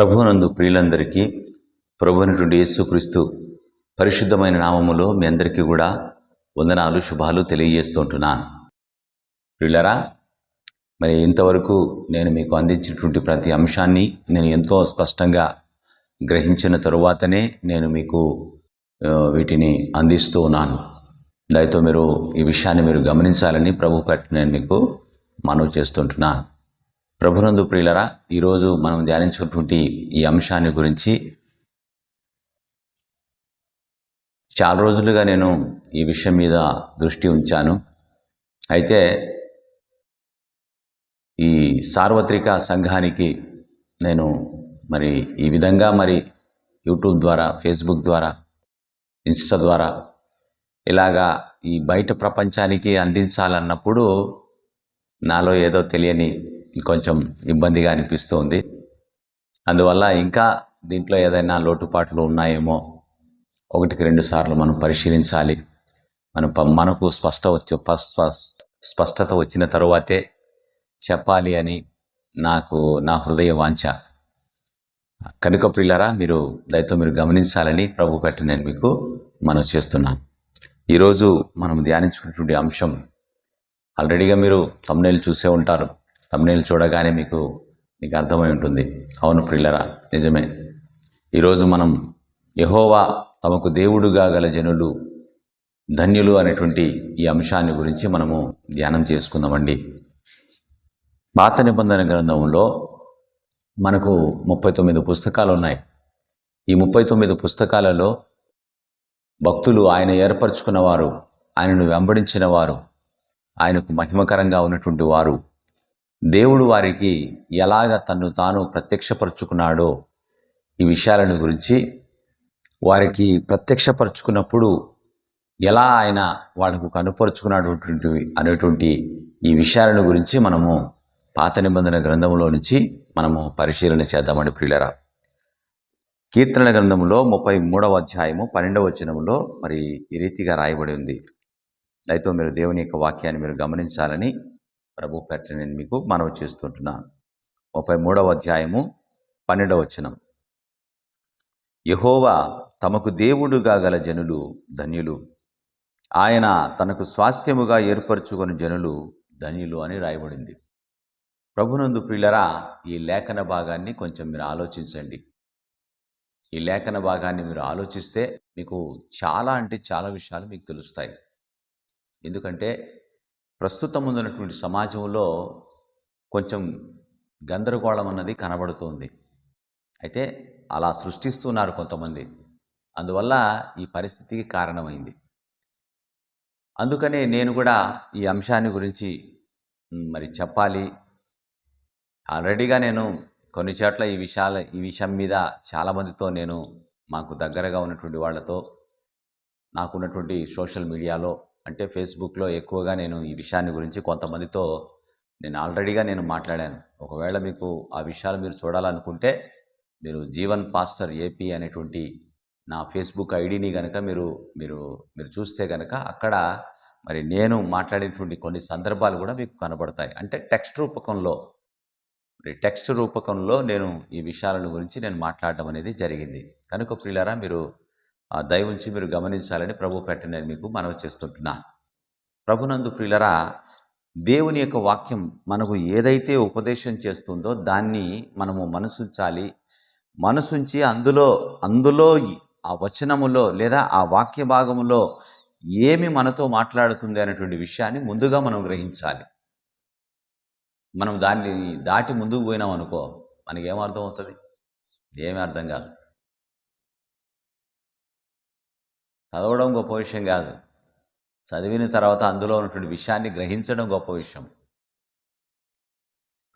ప్రభునందు ప్రియులందరికీ ప్రభునటువంటి యేసుక్రీస్తు పరిశుద్ధమైన నామములో మీ అందరికీ కూడా వందనాలు శుభాలు తెలియజేస్తుంటున్నాను ప్రియులరా మరి ఇంతవరకు నేను మీకు అందించినటువంటి ప్రతి అంశాన్ని నేను ఎంతో స్పష్టంగా గ్రహించిన తరువాతనే నేను మీకు వీటిని అందిస్తూ ఉన్నాను. దయతో మీరు ఈ విషయాన్ని మీరు గమనించాలని ప్రభు పట్ల నేను మీకు మనవి చేస్తుంటున్నాను ప్రభునందు ప్రియులరా ఈరోజు మనం ధ్యానించుకున్నటువంటి ఈ అంశాన్ని గురించి చాలా రోజులుగా నేను ఈ విషయం మీద దృష్టి ఉంచాను. అయితే ఈ సార్వత్రిక సంఘానికి నేను మరి ఈ విధంగా మరి యూట్యూబ్ ద్వారా ఫేస్బుక్ ద్వారా ఇన్స్టా ద్వారా ఇలాగా ఈ బయట ప్రపంచానికి అందించాలన్నప్పుడు నాలో ఏదో తెలియని కొంచెం ఇబ్బందిగా అనిపిస్తుంది. అందువల్ల ఇంకా దీంట్లో ఏదైనా లోటుపాట్లు ఉన్నాయేమో ఒకటికి రెండు సార్లు మనం పరిశీలించాలి. మన మనకు స్పష్ట స్ప- స్పష్టత వచ్చిన తరువాతే చెప్పాలి అని నాకు నా హృదయ వాంఛ. కనుక ప్రియులరా మీరు దయతో మీరు గమనించాలని ప్రభు పెట్టి నేను మీకు మనం చేస్తున్నాను. ఈరోజు మనం ధ్యానించుకున్నటువంటి అంశం ఆల్రెడీగా మీరు తమ్నేలు చూసే ఉంటారు. తమ్నేలు చూడగానే మీకు మీకు అర్థమై ఉంటుంది. అవును ప్రిల్లరా నిజమే. ఈరోజు మనం యహోవా తమకు దేవుడుగా గల జనులు ధన్యులు అనేటువంటి ఈ అంశాన్ని గురించి మనము ధ్యానం చేసుకుందామండి. పాత నిబంధన గ్రంథంలో మనకు ముప్పై తొమ్మిది పుస్తకాలు ఉన్నాయి. ఈ ముప్పై తొమ్మిది పుస్తకాలలో భక్తులు ఆయన ఏర్పరచుకున్న వారు ఆయనను వెంబడించిన వారు ఆయనకు మహిమకరంగా ఉన్నటువంటి వారు దేవుడు వారికి ఎలాగ తన్ను తాను ప్రత్యక్షపరుచుకున్నాడో ఈ విషయాలను గురించి వారికి ప్రత్యక్షపరుచుకున్నప్పుడు ఎలా ఆయన వాళ్ళకు కనుపరుచుకున్నటువంటి అనేటువంటి ఈ విషయాలను గురించి మనము పాత నిబంధన గ్రంథంలో నుంచి మనము పరిశీలన చేద్దామండి ప్రియులరా. కీర్తన గ్రంథంలో ముప్పై మూడవ అధ్యాయము పన్నెండవ వచనంలో మరి ఈ రీతిగా రాయబడి ఉంది. దయతో మీరు దేవుని యొక్క వాక్యాన్ని మీరు గమనించాలని ప్రభు పెట్ట నేను మీకు మనవి చేస్తుంటున్నాను. ముప్పై మూడవ అధ్యాయము పన్నెండవ వచనం. యహోవా తమకు దేవుడుగా గల జనులు ధన్యులు. ఆయన తనకు స్వాస్థ్యముగా ఏర్పరచుకొని జనులు ధన్యులు అని రాయబడింది. ప్రభునందు ప్రియులరా ఈ లేఖన భాగాన్ని కొంచెం మీరు ఆలోచించండి. ఈ లేఖన భాగాన్ని మీరు ఆలోచిస్తే మీకు చాలా అంటే చాలా విషయాలు మీకు తెలుస్తాయి. ఎందుకంటే ప్రస్తుతం ఉన్నటువంటి సమాజంలో కొంచెం గందరగోళం అన్నది కనబడుతుంది. అయితే అలా సృష్టిస్తున్నారు కొంతమంది. అందువల్ల ఈ పరిస్థితికి కారణమైంది. అందుకనే నేను కూడా ఈ అంశాన్ని గురించి మరి చెప్పాలి. ఆల్రెడీగా నేను కొన్ని చోట్ల ఈ విషయాల ఈ విషయం మీద చాలామందితో నేను మాకు దగ్గరగా ఉన్నటువంటి వాళ్ళతో నాకున్నటువంటి సోషల్ మీడియాలో అంటే ఫేస్బుక్లో ఎక్కువగా నేను ఈ విషయాన్ని గురించి కొంతమందితో నేను ఆల్రెడీగా నేను మాట్లాడాను. ఒకవేళ మీకు ఆ విషయాలు మీరు చూడాలనుకుంటే మీరు జీవన్ పాస్టర్ ఏపీ అనేటువంటి నా ఫేస్బుక్ ఐడిని కనుక మీరు మీరు మీరు చూస్తే కనుక అక్కడ మరి నేను మాట్లాడేటువంటి కొన్ని సందర్భాలు కూడా మీకు కనబడతాయి. అంటే టెక్స్ట్ రూపకంలో మరి టెక్స్ట్ రూపకంలో నేను ఈ విషయాలను గురించి నేను మాట్లాడడం అనేది జరిగింది. కనుక ప్రియులారా మీరు ఆ దయ ఉంచి మీరు గమనించాలని ప్రభు పెట్టి నేను మీకు మనవి చేస్తుంటున్నాను ప్రభునందు ప్రియులరా దేవుని యొక్క వాక్యం మనకు ఏదైతే ఉపదేశం చేస్తుందో దాన్ని మనము మనసుంచాలి. మనసుంచి అందులో అందులో ఆ వచనములో లేదా ఆ వాక్య భాగములో ఏమి మనతో మాట్లాడుతుంది అనేటువంటి విషయాన్ని ముందుగా మనం గ్రహించాలి. మనం దాన్ని దాటి ముందుకు పోయినాం అనుకో మనకేం అర్థం అవుతుంది ఏమీ అర్థం కాదు. చదవడం గొప్ప విషయం కాదు. చదివిన తర్వాత అందులో ఉన్నటువంటి విషయాన్ని గ్రహించడం గొప్ప విషయం.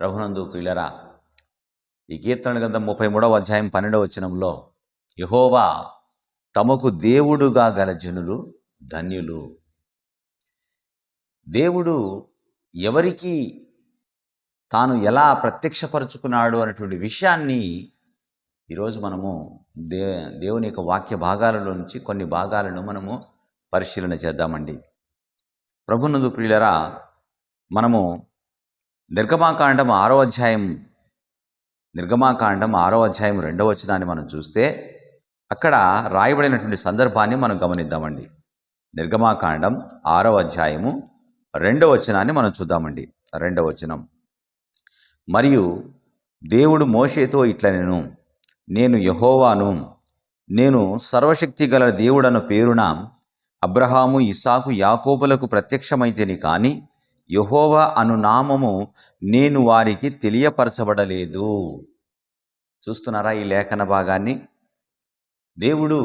ప్రభునందు ప్రియులరా ఈ కీర్తన గ్రంథం ముప్పై మూడవ అధ్యాయం పన్నెండవ వచనంలో యహోవా తమకు దేవుడుగా గల జనులు ధన్యులు. దేవుడు ఎవరికి తాను ఎలా ప్రత్యక్షపరుచుకున్నాడు అనేటువంటి విషయాన్ని ఈరోజు మనము దే దేవుని యొక్క వాక్య భాగాలలో నుంచి కొన్ని భాగాలను మనము పరిశీలన చేద్దామండి. ప్రభునందు ప్రియులరా మనము నిర్గమాకాండం ఆరో అధ్యాయం నిర్గమాకాండం ఆరో అధ్యాయం రెండవ వచనాన్ని మనం చూస్తే అక్కడ రాయబడినటువంటి సందర్భాన్ని మనం గమనిద్దామండి. నిర్గమాకాండం ఆరో అధ్యాయము రెండవ వచనాన్ని మనం చూద్దామండి. రెండవ వచనం. మరియు దేవుడు మోషేతో ఇట్లా నేను యహోవాను. నేను సర్వశక్తి గల దేవుడను పేరున అబ్రహాము ఇసాకు యాకోబులకు ప్రత్యక్షమైతేని కానీ యహోవా అను నామము నేను వారికి తెలియపరచబడలేదు. చూస్తున్నారా ఈ లేఖన భాగాన్ని? దేవుడు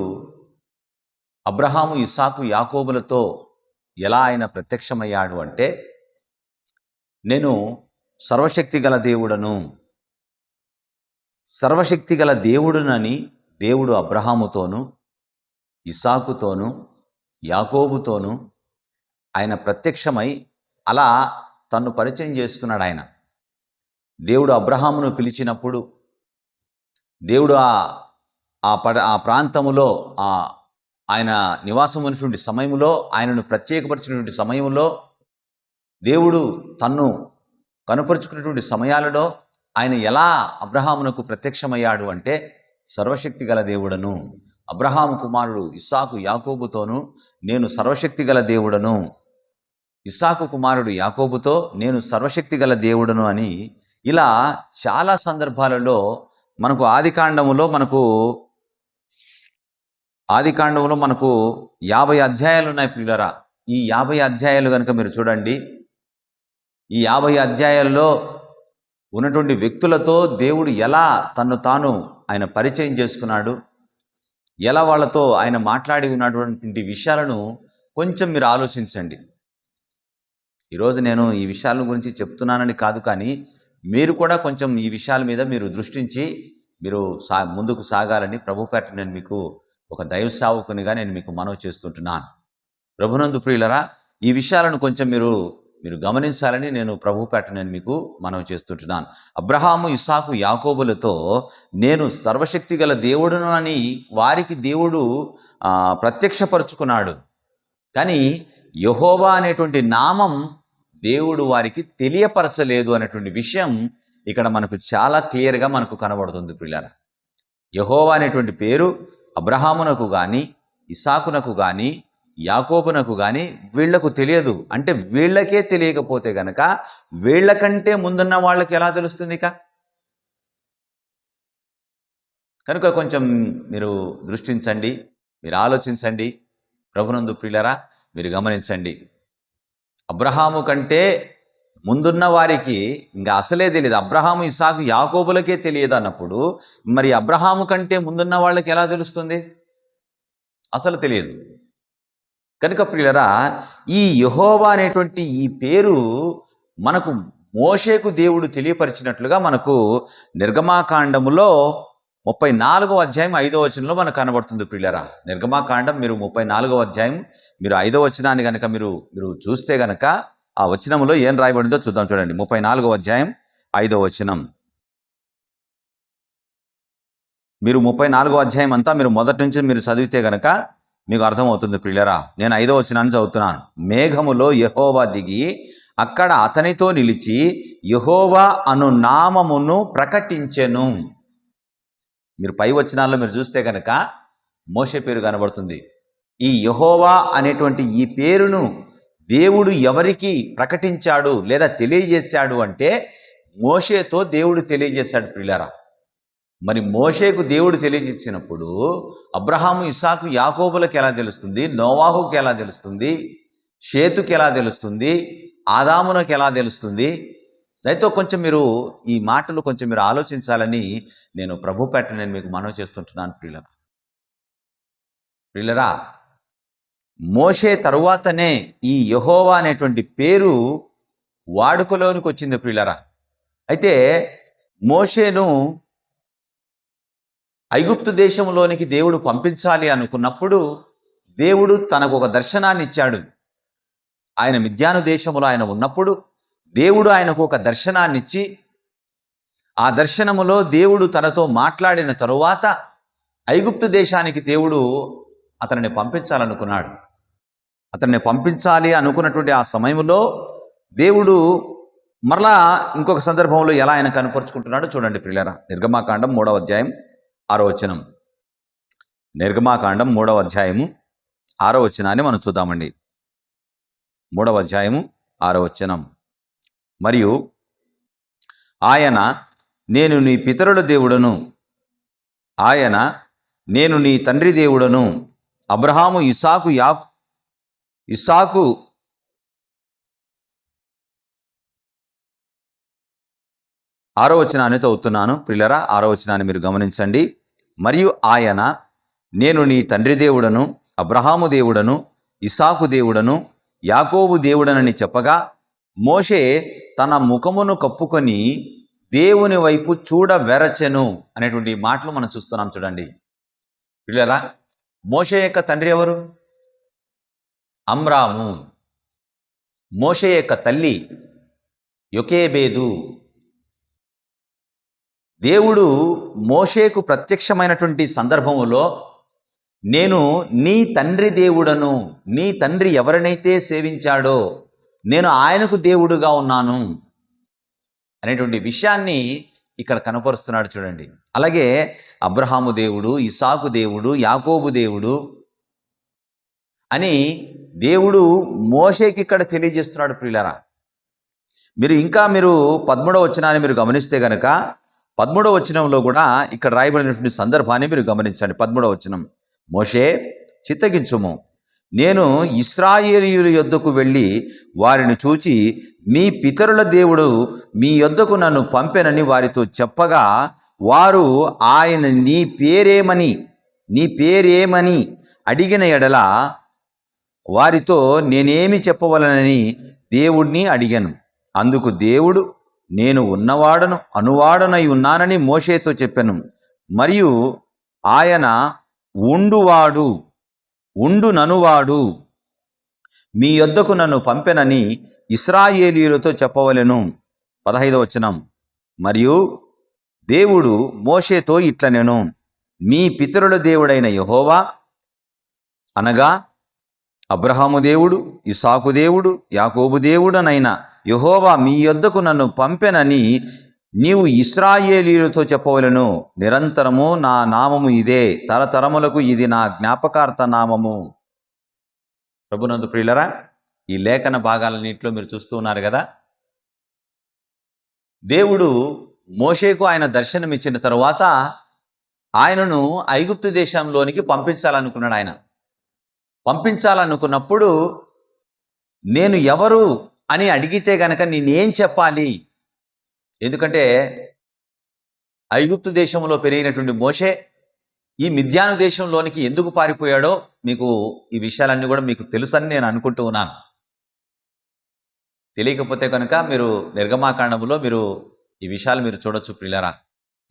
అబ్రహాము ఇసాకు యాకోబులతో ఎలా ఆయన ప్రత్యక్షమయ్యాడు అంటే నేను సర్వశక్తి గల దేవుడను సర్వశక్తి గల దేవుడునని దేవుడు అబ్రహాముతోనూ ఇసాకుతోనూ యాకోబుతోనూ ఆయన ప్రత్యక్షమై అలా తన్ను పరిచయం చేసుకున్నాడు ఆయన. దేవుడు అబ్రహామును పిలిచినప్పుడు దేవుడు ఆ ఆ పడ ఆ ప్రాంతములో ఆ ఆయన నివాసం ఉన్నటువంటి సమయంలో ఆయనను ప్రత్యేకపరిచినటువంటి సమయంలో దేవుడు తన్ను కనుపరుచుకున్నటువంటి సమయాలలో ఆయన ఎలా అబ్రహామునకు ప్రత్యక్షమయ్యాడు అంటే సర్వశక్తి గల దేవుడను. అబ్రహాము కుమారుడు ఇస్సాకు యాకోబుతోను నేను సర్వశక్తి గల దేవుడను. ఇస్సాకు కుమారుడు యాకోబుతో నేను సర్వశక్తి గల దేవుడను అని ఇలా చాలా సందర్భాలలో మనకు ఆదికాండములో మనకు ఆదికాండములో మనకు యాభై అధ్యాయాలు ఉన్నాయి పిల్లరా ఈ యాభై అధ్యాయాలు కనుక మీరు చూడండి. ఈ యాభై అధ్యాయాల్లో ఉన్నటువంటి వ్యక్తులతో దేవుడు ఎలా తను తాను ఆయన పరిచయం చేసుకున్నాడు ఎలా వాళ్ళతో ఆయన మాట్లాడి ఉన్నటువంటి విషయాలను కొంచెం మీరు ఆలోచించండి. ఈరోజు నేను ఈ విషయాల గురించి చెప్తున్నానని కాదు కానీ మీరు కూడా కొంచెం ఈ విషయాల మీద మీరు దృష్టించి మీరు సా ముందుకు సాగాలని ప్రభుపేట నేను మీకు ఒక దైవ సేవకునిగా నేను మీకు మనవి చేస్తుంటున్నాను. ప్రభునందు ప్రియులరా ఈ విషయాలను కొంచెం మీరు మీరు గమనించాలని నేను ప్రభు పేట నేను మీకు మనవి చేస్తుంటున్నాను. అబ్రహాము ఇసాకు యాకోబులతో నేను సర్వశక్తి గల దేవుడును అని వారికి దేవుడు ప్రత్యక్షపరుచుకున్నాడు. కానీ యహోవా అనేటువంటి నామం దేవుడు వారికి తెలియపరచలేదు అనేటువంటి విషయం ఇక్కడ మనకు చాలా క్లియర్గా మనకు కనబడుతుంది పిల్లల యహోవా అనేటువంటి పేరు అబ్రహామునకు కానీ ఇసాకునకు కానీ యాకోబునకు కానీ వీళ్ళకు తెలియదు. అంటే వీళ్ళకే తెలియకపోతే గనక వీళ్ళకంటే ముందున్న వాళ్ళకి ఎలా తెలుస్తుంది ఇక? కనుక కొంచెం మీరు దృష్టించండి మీరు ఆలోచించండి. ప్రభునందు ప్రియులరా మీరు గమనించండి. అబ్రహాము కంటే ముందున్న వారికి ఇంకా అసలే తెలియదు అబ్రహాము ఇసాకు యాకోబులకే తెలియదు అన్నప్పుడు మరి అబ్రహాము కంటే ముందున్న వాళ్ళకి ఎలా తెలుస్తుంది? అసలు తెలియదు. కనుక ప్రియులరా ఈ యహోవా అనేటువంటి ఈ పేరు మనకు మోషేకు దేవుడు తెలియపరిచినట్లుగా మనకు నిర్గమాకాండములో ముప్పై నాలుగో అధ్యాయం ఐదవ వచనంలో మనకు కనబడుతుంది ప్రియులరా. నిర్గమాకాండం మీరు ముప్పై నాలుగవ అధ్యాయం మీరు ఐదో వచనాన్ని కనుక మీరు మీరు చూస్తే గనక ఆ వచనంలో ఏం రాయబడిందో చూద్దాం చూడండి. ముప్పై నాలుగో అధ్యాయం ఐదో వచనం. మీరు ముప్పై నాలుగో అధ్యాయం అంతా మీరు మొదటి నుంచి మీరు చదివితే గనక మీకు అర్థమవుతుంది ప్రియులరా నేను ఐదో వచనాన్ని చదువుతున్నాను. మేఘములో యహోవా దిగి అక్కడ అతనితో నిలిచి యహోవా అను నామమును ప్రకటించెను. మీరు పై వచనాల్లో మీరు చూస్తే కనుక మోషే పేరు కనబడుతుంది. ఈ యహోవా అనేటువంటి ఈ పేరును దేవుడు ఎవరికి ప్రకటించాడు లేదా తెలియజేశాడు అంటే మోషేతో దేవుడు తెలియజేశాడు ప్రియులరా. మరి మోషేకు దేవుడు తెలియజేసినప్పుడు అబ్రహాము ఇసాకు యాకోబులకు ఎలా తెలుస్తుంది? నోవాహుకి ఎలా తెలుస్తుంది? షేతుకి ఎలా తెలుస్తుంది? ఆదామునకు ఎలా తెలుస్తుంది? దయతో కొంచెం మీరు ఈ మాటలు కొంచెం మీరు ఆలోచించాలని నేను ప్రభు పెట్ట నేను మీకు మనవి చేస్తుంటున్నాను ప్రియులరా. ప్రియులరా మోషే తరువాతనే ఈ యహోవా అనేటువంటి పేరు వాడుకలోనికి వచ్చింది ప్రియులరా. అయితే మోషేను ఐగుప్తు దేశంలోనికి దేవుడు పంపించాలి అనుకున్నప్పుడు దేవుడు తనకు ఒక దర్శనాన్ని ఇచ్చాడు. ఆయన మిద్యాను దేశంలో ఆయన ఉన్నప్పుడు దేవుడు ఆయనకు ఒక దర్శనాన్ని ఇచ్చి ఆ దర్శనములో దేవుడు తనతో మాట్లాడిన తరువాత ఐగుప్తు దేశానికి దేవుడు అతనిని పంపించాలనుకున్నాడు. అతన్ని పంపించాలి అనుకున్నటువంటి ఆ సమయంలో దేవుడు మరలా ఇంకొక సందర్భంలో ఎలా ఆయన కనపరుచుకుంటున్నాడో చూడండి పిల్లరా నిర్గమాకాండం మూడవ అధ్యాయం ఆరో వచనం నిర్గమాకాండం మూడవ అధ్యాయము ఆరో వచనాన్ని మనం చూద్దామండి. మూడవ అధ్యాయము ఆరో వచనం. మరియు ఆయన నేను నీ పితరుల దేవుడను ఆయన నేను నీ తండ్రి దేవుడను అబ్రహాము ఇసాకు యా ఇసాకు ఆరో వచనాన్ని చదువుతున్నాను. ప్రిల్లరా ఆరో వచనాన్ని మీరు గమనించండి. మరియు ఆయన నేను నీ తండ్రి దేవుడను అబ్రహాము దేవుడను ఇసాకు దేవుడను యాకోబు దేవుడనని చెప్పగా మోషే తన ముఖమును కప్పుకొని దేవుని వైపు చూడ వెరచెను అనేటువంటి మాటలు మనం చూస్తున్నాం చూడండి. పిల్లరా మోషే యొక్క తండ్రి ఎవరు? అమ్రాము. మోషే యొక్క తల్లి యొకేబేదు. దేవుడు మోషేకు ప్రత్యక్షమైనటువంటి సందర్భములో నేను నీ తండ్రి దేవుడను నీ తండ్రి ఎవరినైతే సేవించాడో నేను ఆయనకు దేవుడుగా ఉన్నాను అనేటువంటి విషయాన్ని ఇక్కడ కనపరుస్తున్నాడు చూడండి. అలాగే అబ్రహాము దేవుడు ఇసాకు దేవుడు యాకోబు దేవుడు అని దేవుడు మోషేకి ఇక్కడ తెలియజేస్తున్నాడు ప్రియులరా. మీరు ఇంకా మీరు పదమూడవ వచనాన్ని మీరు గమనిస్తే గనక పదమూడవ వచనంలో కూడా ఇక్కడ రాయబడినటువంటి సందర్భాన్ని మీరు గమనించండి. పదమూడవ వచనం. మోషే చిత్తగించుము. నేను ఇస్రాయేలీయుల యొద్దకు వెళ్ళి వారిని చూచి మీ పితరుల దేవుడు మీ యొద్దకు నన్ను పంపెనని వారితో చెప్పగా వారు ఆయన నీ పేరేమని నీ పేరేమని అడిగిన ఎడల వారితో నేనేమి చెప్పవలనని దేవుణ్ణి అడిగాను. అందుకు దేవుడు నేను ఉన్నవాడను అనువాడనై ఉన్నానని మోషేతో చెప్పాను. మరియు ఆయన ఉండువాడు ఉండు ననువాడు మీ యొద్దకు నన్ను పంపెనని ఇస్రాయేలీయులతో చెప్పవలెను. పదహైదవ వచనం. మరియు దేవుడు మోషేతో ఇట్లనెను. మీ పితరుల దేవుడైన యహోవా అనగా అబ్రహాము దేవుడు ఇసాకు దేవుడు యాకోబు దేవుడనైన యహోవా మీ యొద్దకు నన్ను పంపెనని నీవు ఇస్రాయేలీలతో చెప్పవలను. నిరంతరము నా నామము ఇదే. తరతరములకు ఇది నా జ్ఞాపకార్థ నామము. ప్రభునందు ప్రియులరా ఈ లేఖన భాగాలన్నింటిలో మీరు చూస్తూ ఉన్నారు కదా? దేవుడు మోషేకు ఆయన దర్శనమిచ్చిన తరువాత ఆయనను ఐగుప్తు దేశంలోనికి పంపించాలనుకున్నాడు ఆయన. పంపించాలనుకున్నప్పుడు నేను ఎవరు అని అడిగితే గనక నేనేం చెప్పాలి? ఎందుకంటే ఐగుప్తు దేశంలో పెరిగినటువంటి మోషే ఈ మిథ్యాను దేశంలోనికి ఎందుకు పారిపోయాడో మీకు ఈ విషయాలన్నీ కూడా మీకు తెలుసని నేను అనుకుంటూ ఉన్నాను. తెలియకపోతే కనుక మీరు నిర్గమాకాండంలో మీరు ఈ విషయాలు మీరు చూడొచ్చు ప్రిల్లరా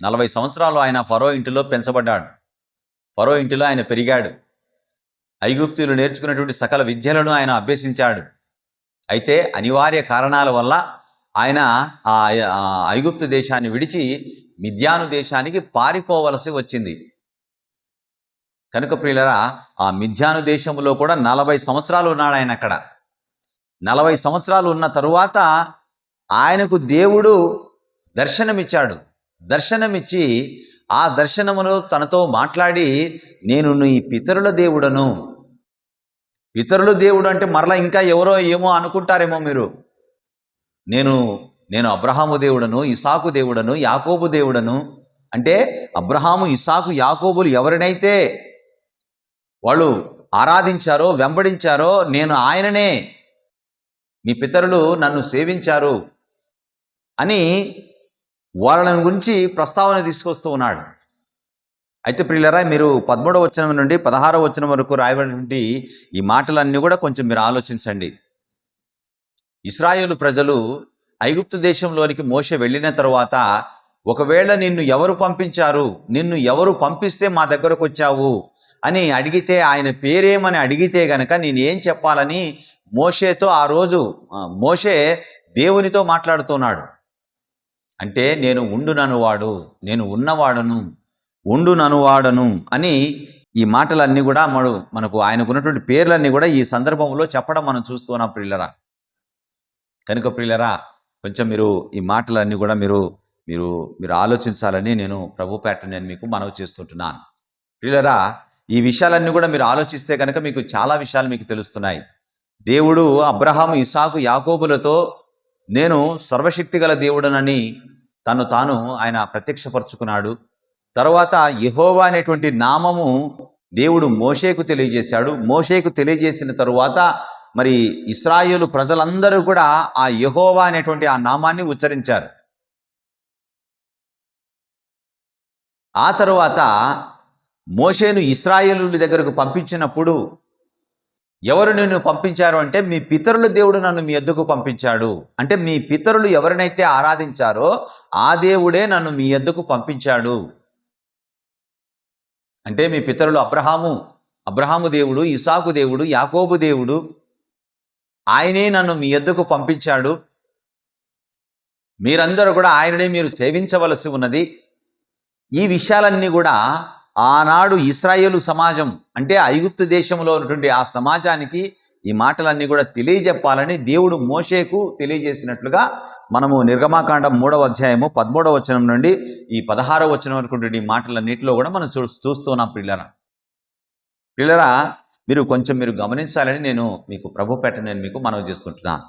నలభై సంవత్సరాలు ఆయన ఫరో ఇంటిలో పెంచబడ్డాడు. ఫరో ఇంటిలో ఆయన పెరిగాడు. ఐగుప్తులు నేర్చుకున్నటువంటి సకల విద్యలను ఆయన అభ్యసించాడు. అయితే అనివార్య కారణాల వల్ల ఆయన ఆ ఐగుప్తు దేశాన్ని విడిచి మిథ్యాను దేశానికి పారిపోవలసి వచ్చింది. కనుక ప్రియులరా ఆ మిథ్యాను దేశంలో కూడా నలభై సంవత్సరాలు ఉన్నాడు ఆయన అక్కడ. నలభై సంవత్సరాలు ఉన్న తరువాత ఆయనకు దేవుడు దర్శనమిచ్చాడు. దర్శనమిచ్చి ఆ దర్శనమును తనతో మాట్లాడి నేను నీ పితరుల దేవుడను. పితరుల దేవుడు అంటే మరలా ఇంకా ఎవరో ఏమో అనుకుంటారేమో మీరు. నేను నేను అబ్రహాము దేవుడను ఇసాకు దేవుడను యాకోబు దేవుడను. అంటే అబ్రహాము ఇసాకు యాకోబులు ఎవరినైతే వాళ్ళు ఆరాధించారో వెంబడించారో నేను ఆయననే మీ పితరులు నన్ను సేవించారు అని వాళ్ళని గురించి ప్రస్తావన తీసుకొస్తూ ఉన్నాడు. అయితే ప్రియులరా మీరు పదమూడవ వచనం నుండి పదహారవ వచనం వరకు రాయబడినటువంటి ఈ మాటలన్నీ కూడా కొంచెం మీరు ఆలోచించండి. ఇస్రాయేల్ ప్రజలు ఐగుప్తు దేశంలోనికి మోస వెళ్ళిన తరువాత ఒకవేళ నిన్ను ఎవరు పంపించారు? నిన్ను ఎవరు పంపిస్తే మా దగ్గరకు వచ్చావు? అని అడిగితే ఆయన పేరేమని అడిగితే గనక నేను ఏం చెప్పాలని మోషేతో ఆ రోజు మోషే దేవునితో మాట్లాడుతున్నాడు. అంటే నేను ఉండుననువాడు నేను ఉన్నవాడను ఉండుననువాడను అని ఈ మాటలన్నీ కూడా మడు మనకు ఆయనకు ఉన్నటువంటి పేర్లన్నీ కూడా ఈ సందర్భంలో చెప్పడం మనం చూస్తున్నాం ప్రియులరా. కనుక ప్రియులరా కొంచెం మీరు ఈ మాటలన్నీ కూడా మీరు మీరు మీరు ఆలోచించాలని నేను ప్రభు పేట నేను మీకు మనవి చేస్తుంటున్నాను. ప్రియులరా ఈ విషయాలన్నీ కూడా మీరు ఆలోచిస్తే కనుక మీకు చాలా విషయాలు మీకు తెలుస్తున్నాయి. దేవుడు అబ్రహాం ఇసాకు యాకోబులతో నేను సర్వశక్తి గల దేవుడనని తను తాను ఆయన ప్రత్యక్షపరుచుకున్నాడు. తర్వాత యహోవా అనేటువంటి నామము దేవుడు మోషేకు తెలియజేశాడు. మోషేకు తెలియజేసిన తరువాత మరి ఇస్రాయేలు ప్రజలందరూ కూడా ఆ యహోవా అనేటువంటి ఆ నామాన్ని ఉచ్చరించారు. ఆ తరువాత మోషేను ఇస్రాయేలు దగ్గరకు పంపించినప్పుడు ఎవరు నిన్ను పంపించారు అంటే మీ పితరుల దేవుడు నన్ను మీ ఎద్దుకు పంపించాడు. అంటే మీ పితరులు ఎవరినైతే ఆరాధించారో ఆ దేవుడే నన్ను మీ ఎద్దుకు పంపించాడు. అంటే మీ పితరులు అబ్రహాము అబ్రహాము దేవుడు ఇసాకు దేవుడు యాకోబు దేవుడు ఆయనే నన్ను మీ ఎద్దుకు పంపించాడు. మీరందరూ కూడా ఆయననే మీరు సేవించవలసి ఉన్నది. ఈ విషయాలన్నీ కూడా ఆనాడు ఇస్రాయేలు సమాజం అంటే ఐగుప్తు దేశంలో ఉన్నటువంటి ఆ సమాజానికి ఈ మాటలన్నీ కూడా తెలియజెప్పాలని దేవుడు మోషేకు తెలియజేసినట్లుగా మనము నిర్గమాకాండం మూడవ అధ్యాయము పదమూడవ వచనం నుండి ఈ పదహారవ వచనం వరకు ఈ మాటలన్నింటిలో కూడా మనం చూ చూస్తున్నాం పిల్లరా. పిల్లరా మీరు కొంచెం మీరు గమనించాలని నేను మీకు ప్రభు పెట్ట నేను మీకు మనవి చేస్తుంటున్నాను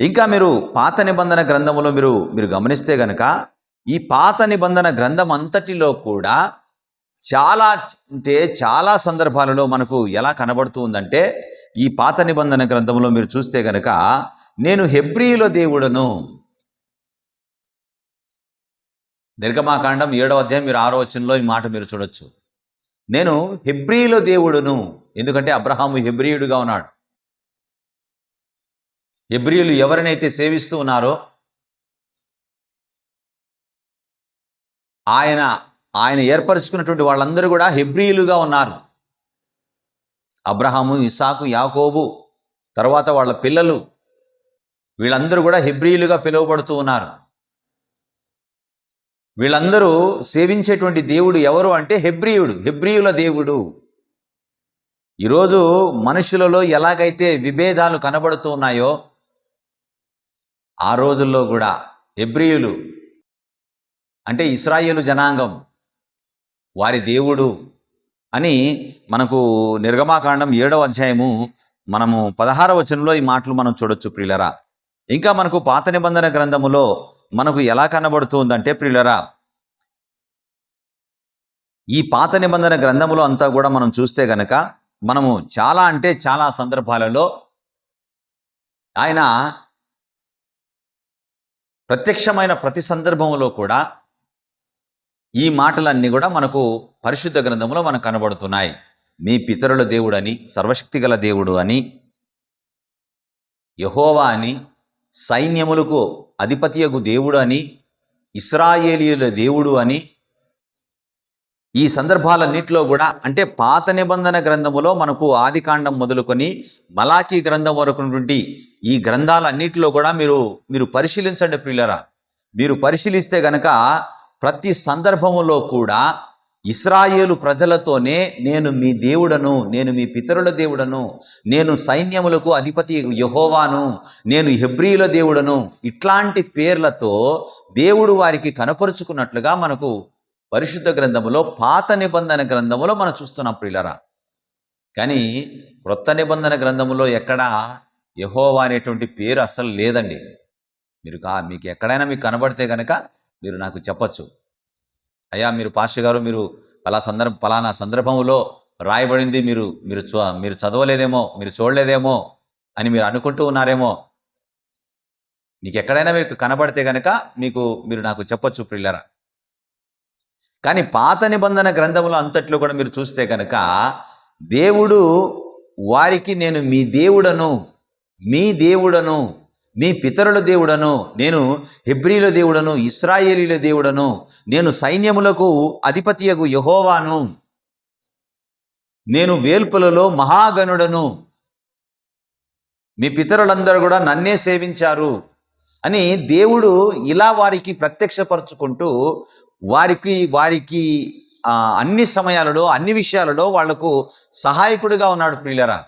ఇంకా మీరు పాత నిబంధన గ్రంథములో మీరు మీరు గమనిస్తే గనక ఈ పాత నిబంధన గ్రంథం అంతటిలో కూడా చాలా అంటే చాలా సందర్భాలలో మనకు ఎలా కనబడుతూ ఉందంటే ఈ పాత నిబంధన గ్రంథంలో మీరు చూస్తే గనక నేను హెబ్రియుల దేవుడను నిర్గమాకాండం ఏడవ అధ్యాయం మీరు ఆరో వచనంలో ఈ మాట మీరు చూడొచ్చు. నేను హెబ్రియుల దేవుడును ఎందుకంటే అబ్రహాము హెబ్రియుడుగా ఉన్నాడు. హెబ్రియులు ఎవరినైతే సేవిస్తూ ఉన్నారో ఆయన ఆయన ఏర్పరచుకున్నటువంటి వాళ్ళందరూ కూడా హెబ్రియులుగా ఉన్నారు. అబ్రహాము ఇసాకు యాకోబు తర్వాత వాళ్ళ పిల్లలు వీళ్ళందరూ కూడా హెబ్రియులుగా పిలువబడుతూ ఉన్నారు. వీళ్ళందరూ సేవించేటువంటి దేవుడు ఎవరు అంటే హెబ్రియుడు హెబ్రియుల దేవుడు. ఈరోజు మనుషులలో ఎలాగైతే విభేదాలు కనబడుతూ ఉన్నాయో ఆ రోజుల్లో కూడా హెబ్రియులు అంటే ఇస్రాయేలు జనాంగం వారి దేవుడు అని మనకు నిర్గమాకాండం ఏడవ అధ్యాయము మనము పదహార వచనంలో ఈ మాటలు మనం చూడొచ్చు ప్రియులరా. ఇంకా మనకు పాత నిబంధన గ్రంథములో మనకు ఎలా కనబడుతుందంటే ప్రియులరా ఈ పాత నిబంధన గ్రంథములో అంతా కూడా మనం చూస్తే గనక మనము చాలా అంటే చాలా సందర్భాలలో ఆయన ప్రత్యక్షమైన ప్రతి సందర్భంలో కూడా ఈ మాటలన్నీ కూడా మనకు పరిశుద్ధ గ్రంథంలో మనకు కనబడుతున్నాయి. మీ పితరుల దేవుడని సర్వశక్తి గల దేవుడు అని యహోవా అని సైన్యములకు అధిపతియగు దేవుడు అని ఇస్రాయేలీయుల దేవుడు అని ఈ సందర్భాలన్నింటిలో కూడా అంటే పాత నిబంధన గ్రంథములో మనకు ఆదికాండం మొదలుకొని మలాఖీ గ్రంథం వరకున్నటువంటి ఈ గ్రంథాలన్నింటిలో కూడా మీరు మీరు పరిశీలించండి ప్రియులరా. మీరు పరిశీలిస్తే గనక ప్రతి సందర్భములో కూడా ఇస్రాయేలు ప్రజలతోనే నేను మీ దేవుడను నేను మీ పితరుల దేవుడను నేను సైన్యములకు అధిపతి యహోవాను నేను హెబ్రియుల దేవుడను ఇట్లాంటి పేర్లతో దేవుడు వారికి కనపరుచుకున్నట్లుగా మనకు పరిశుద్ధ గ్రంథములో పాత నిబంధన గ్రంథములో మనం చూస్తున్నాం ప్రియులరా. కానీ క్రొత్త నిబంధన గ్రంథములో ఎక్కడా యహోవా అనేటువంటి పేరు అసలు లేదండి. మీరు మీకు ఎక్కడైనా మీకు కనబడితే కనుక మీరు నాకు చెప్పచ్చు. అయ్యా మీరు పాస్టర్ గారు మీరు పలా సందర్భ పలానా సందర్భంలో రాయబడింది మీరు మీరు మీరు చదవలేదేమో మీరు చూడలేదేమో అని మీరు అనుకుంటూ ఉన్నారేమో. మీకు ఎక్కడైనా మీకు కనబడితే కనుక మీకు మీరు నాకు చెప్పొచ్చు ప్రిల్లరా కానీ పాత నిబంధన గ్రంథంలో అంతట్లో కూడా మీరు చూస్తే కనుక దేవుడు వారికి నేను మీ దేవుడను మీ దేవుడను మీ పితరుల దేవుడను నేను హెబ్రీల దేవుడను ఇస్రాయేలీల దేవుడను నేను సైన్యములకు అధిపతియగు యహోవాను. నేను వేల్పులలో మహాగణుడను. మీ పితరులందరూ కూడా నన్నే సేవించారు అని దేవుడు ఇలా వారికి ప్రత్యక్షపరచుకుంటూ వారికి వారికి అన్ని సమయాలలో అన్ని విషయాలలో వాళ్ళకు సహాయకుడిగా ఉన్నాడు ప్రియులరా.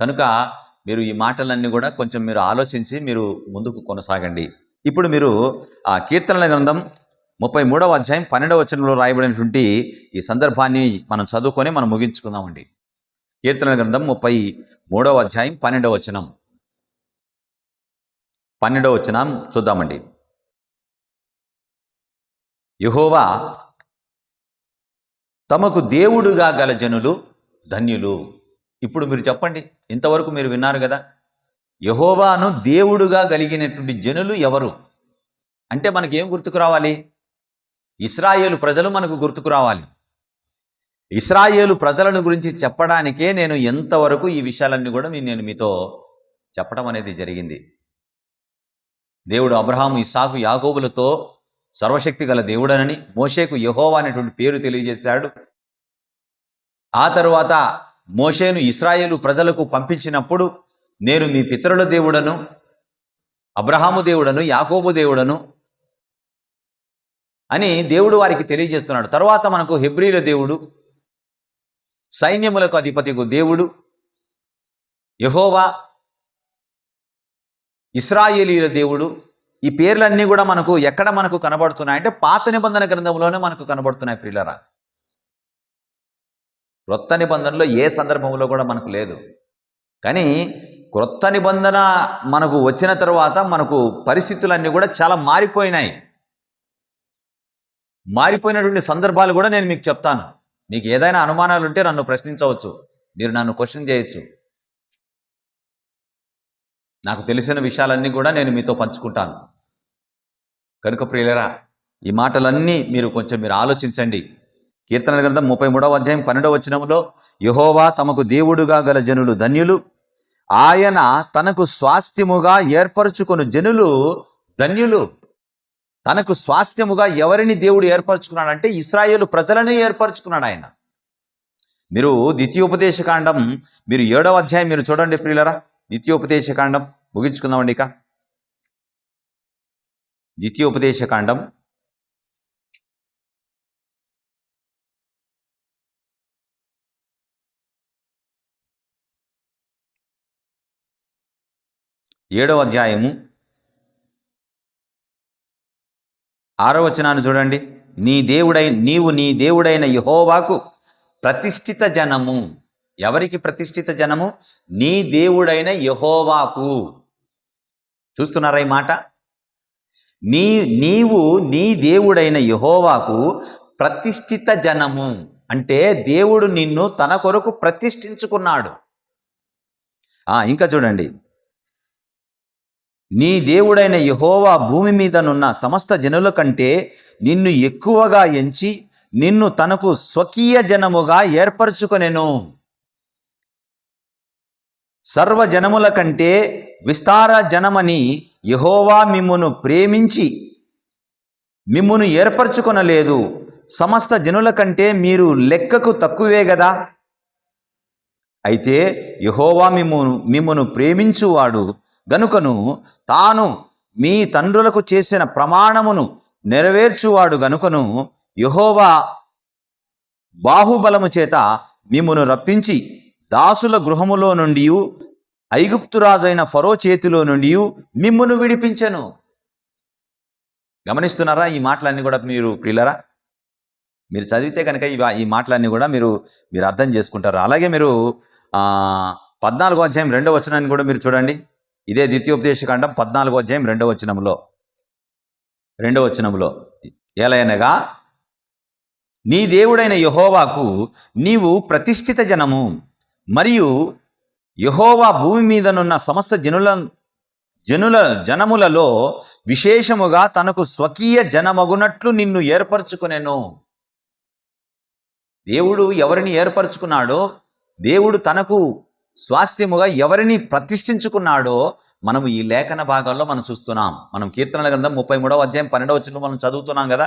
కనుక మీరు ఈ మాటలన్నీ కూడా కొంచెం మీరు ఆలోచించి మీరు ముందుకు కొనసాగండి. ఇప్పుడు మీరు ఆ కీర్తనల గ్రంథం ముప్పై మూడవ అధ్యాయం పన్నెండవ వచనంలో రాయబడినటువంటి ఈ సందర్భాన్ని మనం చదువుకొని మనం ముగించుకుందామండి. కీర్తనల గ్రంథం ముప్పై మూడవ అధ్యాయం పన్నెండవ వచనం. పన్నెండవ వచనం చూద్దామండి. యహోవా తమకు దేవుడుగా గల జనులు ధన్యులు. ఇప్పుడు మీరు చెప్పండి ఇంతవరకు మీరు విన్నారు కదా? యహోవాను దేవుడుగా కలిగినటువంటి జనులు ఎవరు? అంటే మనకేం గుర్తుకు రావాలి? ఇస్రాయేలు ప్రజలు మనకు గుర్తుకు రావాలి. ఇస్రాయేలు ప్రజలను గురించి చెప్పడానికే నేను ఎంతవరకు ఈ విషయాలన్నీ కూడా మీ- నేను మీతో చెప్పడం అనేది జరిగింది. దేవుడు అబ్రహాము ఇసాకు యాగోబులతో సర్వశక్తి గల దేవుడనని మోషేకు యహోవా అనేటువంటి పేరు తెలియజేశాడు. ఆ తరువాత మోషేను ఇస్రాయేలు ప్రజలకు పంపించినప్పుడు నేను మీ పితరుల దేవుడను అబ్రహాము దేవుడను యాకోబు దేవుడను అని దేవుడు వారికి తెలియజేస్తున్నాడు. తర్వాత మనకు హెబ్రీల దేవుడు సైన్యములకు అధిపతికు దేవుడు యహోవా ఇస్రాయేలీల దేవుడు. ఈ పేర్లన్నీ కూడా మనకు ఎక్కడ మనకు కనబడుతున్నాయి అంటే పాత నిబంధన గ్రంథంలోనే మనకు కనబడుతున్నాయి ప్రియులరా. క్రొత్త నిబంధనలో ఏ సందర్భంలో కూడా మనకు లేదు. కానీ క్రొత్త నిబంధన మనకు వచ్చిన తర్వాత మనకు పరిస్థితులన్నీ కూడా చాలా మారిపోయినాయి. మారిపోయినటువంటి సందర్భాలు కూడా నేను మీకు చెప్తాను. మీకు ఏదైనా అనుమానాలు ఉంటే నన్ను ప్రశ్నించవచ్చు. మీరు నన్ను క్వశ్చన్ చేయొచ్చు. నాకు తెలిసిన విషయాలన్నీ కూడా నేను మీతో పంచుకుంటాను. కనుక ప్రియులరా ఈ మాటలన్నీ మీరు కొంచెం మీరు ఆలోచించండి. కీర్తన గ్రంథం ముప్పై మూడవ అధ్యాయం పన్నెండవ వచనంలో యహోవా తమకు దేవుడుగా గల జనులు ధన్యులు. ఆయన తనకు స్వాస్థ్యముగా ఏర్పరచుకుని జనులు ధన్యులు. తనకు స్వాస్థ్యముగా ఎవరిని దేవుడు ఏర్పరచుకున్నాడంటే ఇస్రాయేలు ప్రజలనే ఏర్పరచుకున్నాడు ఆయన. మీరు ద్వితీయోపదేశకాండం మీరు ఏడవ అధ్యాయం మీరు చూడండి ప్రియులరా. ద్వితీయోపదేశకాండం ముగించుకుందామండి ఇక. ద్వితీయోపదేశకాండం ఏడవ అధ్యాయము. ఆరో వచనాన్ని చూడండి. నీ దేవుడై నీవు నీ దేవుడైన యహోవాకు ప్రతిష్ఠిత జనము. ఎవరికి ప్రతిష్ఠిత జనము? నీ దేవుడైన యహోవాకు. చూస్తున్నారా ఈ మాట? నీ నీవు నీ దేవుడైన యహోవాకు ప్రతిష్ఠిత జనము. అంటే దేవుడు నిన్ను తన కొరకు ప్రతిష్ఠించుకున్నాడు. ఇంకా చూడండి. నీ దేవుడైన యహోవా భూమి మీదనున్న సమస్త జనుల కంటే నిన్ను ఎక్కువగా ఎంచి నిన్ను తనకు స్వకీయ జనముగా ఏర్పరచుకొనెను. సర్వ జనముల కంటే విస్తార జనమని యహోవా మిమ్మును ప్రేమించి మిమ్మును ఏర్పరచుకొనలేదు. సమస్త జనుల కంటే మీరు లెక్కకు తక్కువే గదా. అయితే యహోవా మిమ్మును మిమ్మును ప్రేమించువాడు గనుకను తాను మీ తండ్రులకు చేసిన ప్రమాణమును నెరవేర్చువాడు గనుకను యహోవా బాహుబలము చేత మిమ్మును రప్పించి దాసుల గృహములో నుండి ఐగుప్తురాజైన ఫరో చేతిలో నుండి మిమ్మును విడిపించెను. గమనిస్తున్నారా ఈ మాటలన్నీ కూడా మీరు ప్రియులరా? మీరు చదివితే కనుక ఇవి ఈ మాటలన్నీ కూడా మీరు మీరు అర్థం చేసుకుంటారు. అలాగే మీరు పద్నాలుగో అధ్యాయం రెండో వచనాన్ని కూడా మీరు చూడండి. ఇదే ద్వితీయోపదేశకాండం పద్నాలుగో అధ్యాయం రెండవ వచనంలో రెండవ వచనంలో ఎలయనగా నీ దేవుడైన యహోవాకు నీవు ప్రతిష్ఠిత జనము మరియు యహోవా భూమి మీదనున్న సమస్త జనుల జనుల జనములలో విశేషముగా తనకు స్వకీయ జనమగునట్లు నిన్ను ఏర్పరచుకునేను. దేవుడు ఎవరిని ఏర్పరచుకున్నాడో దేవుడు తనకు స్వాస్థ్యముగా ఎవరిని ప్రతిష్ఠించుకున్నాడో మనం ఈ లేఖన భాగాల్లో మనం చూస్తున్నాం. మనం కీర్తనల గ్రంథం ముప్పై మూడవ అధ్యాయం పన్నెండవ వచ్చిన మనం చదువుతున్నాం కదా?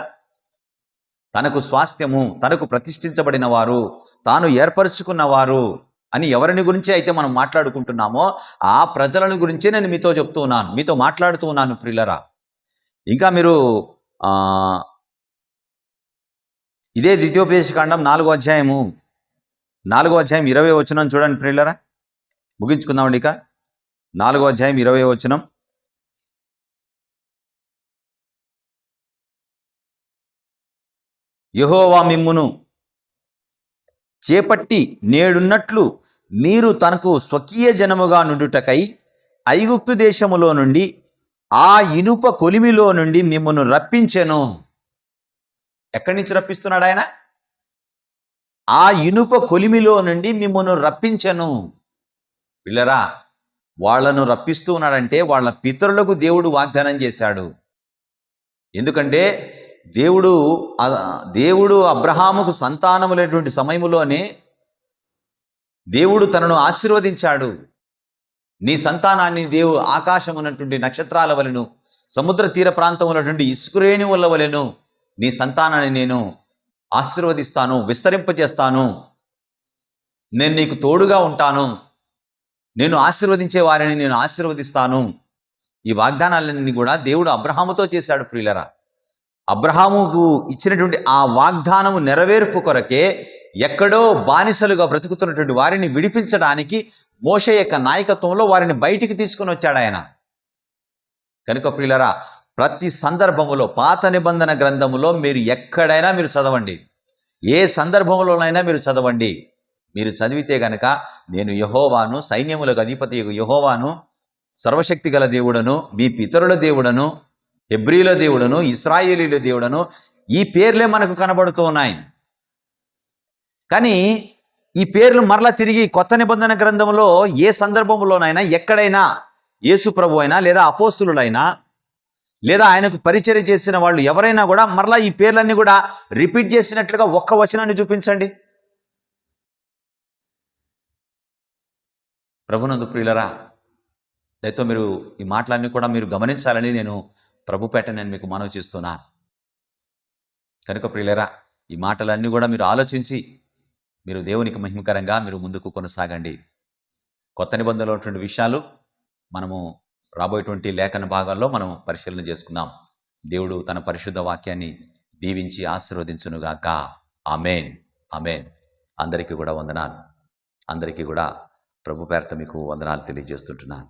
తనకు స్వాస్థ్యము తనకు ప్రతిష్ఠించబడిన వారు తాను ఏర్పరచుకున్నవారు అని ఎవరిని గురించి అయితే మనం మాట్లాడుకుంటున్నామో ఆ ప్రజలను గురించే నేను మీతో చెప్తూ ఉన్నాను. మీతో మాట్లాడుతూ ఉన్నాను ప్రిల్లరా ఇంకా మీరు ఇదే ఇదే ద్వితీయోపదేశకాండం నాలుగో అధ్యాయము నాలుగో అధ్యాయం ఇరవై వచ్చిన చూడండి ప్రిల్లరా ముగించుకుందామండి ఇక. నాలుగో అధ్యాయం ఇరవై వచనం. యహోవా మిమ్మును చేపట్టి నేడున్నట్లు మీరు తనకు స్వకీయ జనముగా నుండుటకై ఐగుప్తు దేశములో నుండి ఆ ఇనుప కొలిమిలో నుండి మిమ్మను రప్పించెను. ఎక్కడి నుంచి రప్పిస్తున్నాడు ఆయన? ఆ ఇనుప కొలిమిలో నుండి మిమ్మను రప్పించెను. పిల్లరా వాళ్ళను రప్పిస్తూ ఉన్నాడంటే వాళ్ళ పితరులకు దేవుడు వాగ్దానం చేశాడు. ఎందుకంటే దేవుడు దేవుడు అబ్రహాముకు సంతానములైనటువంటి సమయములోనే దేవుడు తనను ఆశీర్వదించాడు. నీ సంతానాన్ని దేవు ఆకాశం ఉన్నటువంటి నక్షత్రాల వలెను సముద్ర తీర ప్రాంతం ఉన్నటువంటి ఇసుకురేణువుల వలెను నీ సంతానాన్ని నేను ఆశీర్వదిస్తాను విస్తరింపజేస్తాను. నేను నీకు తోడుగా ఉంటాను. నేను ఆశీర్వదించే వారిని నేను ఆశీర్వదిస్తాను. ఈ వాగ్దానాలన్నీ కూడా దేవుడు అబ్రహాముతో చేశాడు ప్రియులరా. అబ్రహాముకు ఇచ్చినటువంటి ఆ వాగ్దానము నెరవేర్పు కొరకే ఎక్కడో బానిసలుగా బ్రతుకుతున్నటువంటి వారిని విడిపించడానికి మోష యొక్క నాయకత్వంలో వారిని బయటికి తీసుకొని వచ్చాడు ఆయన. కనుక ప్రియులరా ప్రతి సందర్భములో పాత నిబంధన గ్రంథములో మీరు ఎక్కడైనా మీరు చదవండి. ఏ సందర్భంలోనైనా మీరు చదవండి. మీరు చదివితే గనక నేను యహోవాను సైన్యములకు అధిపతి యహోవాను సర్వశక్తి గల దేవుడను మీ పితరుల దేవుడను హెబ్రిల దేవుడను ఇస్రాయేలీల దేవుడను ఈ పేర్లే మనకు కనబడుతూ ఉన్నాయి. కానీ ఈ పేర్లు మరలా తిరిగి కొత్త నిబంధన గ్రంథంలో ఏ సందర్భంలోనైనా ఎక్కడైనా యేసు ప్రభు అయినా లేదా అపోస్తులైనా లేదా ఆయనకు పరిచయం చేసిన వాళ్ళు ఎవరైనా కూడా మరలా ఈ పేర్లన్నీ కూడా రిపీట్ చేసినట్లుగా ఒక్క వచనాన్ని చూపించండి. ప్రభునందు ప్రియులరా దయతో మీరు ఈ మాటలన్నీ కూడా మీరు గమనించాలని నేను ప్రభుపేట నేను మీకు మనవి చేస్తున్నాను కనుక ప్రియులరా ఈ మాటలన్నీ కూడా మీరు ఆలోచించి మీరు దేవునికి మహిమకరంగా మీరు ముందుకు కొనసాగండి. కొత్త నిబంధనలో ఉన్నటువంటి విషయాలు మనము రాబోయేటువంటి లేఖన భాగాల్లో మనం పరిశీలన చేసుకుందాం. దేవుడు తన పరిశుద్ధ వాక్యాన్ని దీవించి ఆశీర్వదించునుగాక. ఆమెన్. ఆమెన్. అందరికీ కూడా వందనాలు. అందరికీ కూడా ప్రభు పేరట మీకు వందనాలు తెలియజేస్తుంటున్నాను.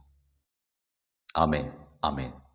ఆమెన్. ఆమెన్.